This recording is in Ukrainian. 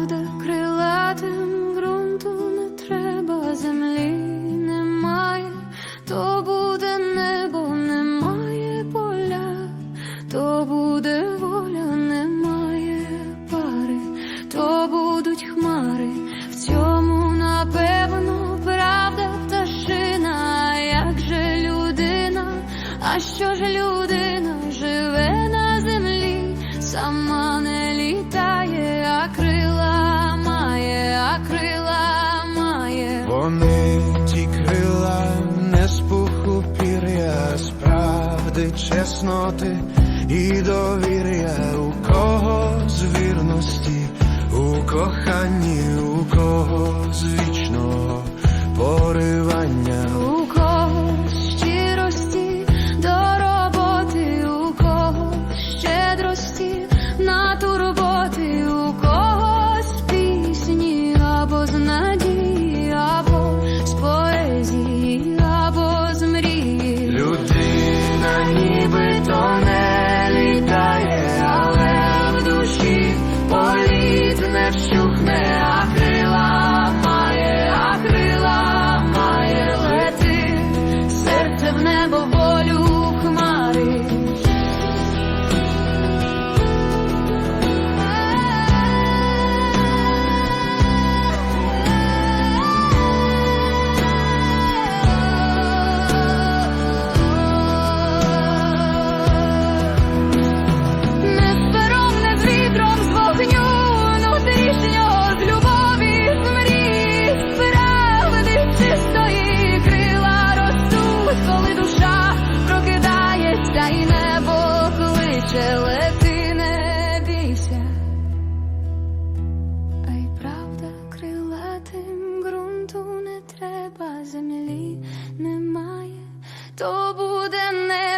правда крилатим ґрунту не треба, землі немає, то буде небо, немає поля, то буде воля, немає пари, то будуть хмари. В цьому напевно правда пташина, як же людина, а що ж людина живе на землі, сама чесноти і довір'я, у кого з вірності, у коханні, у кого з you Отже, не бійся, а й правда крилатим ґрунту не треба, землі немає, то буде небо.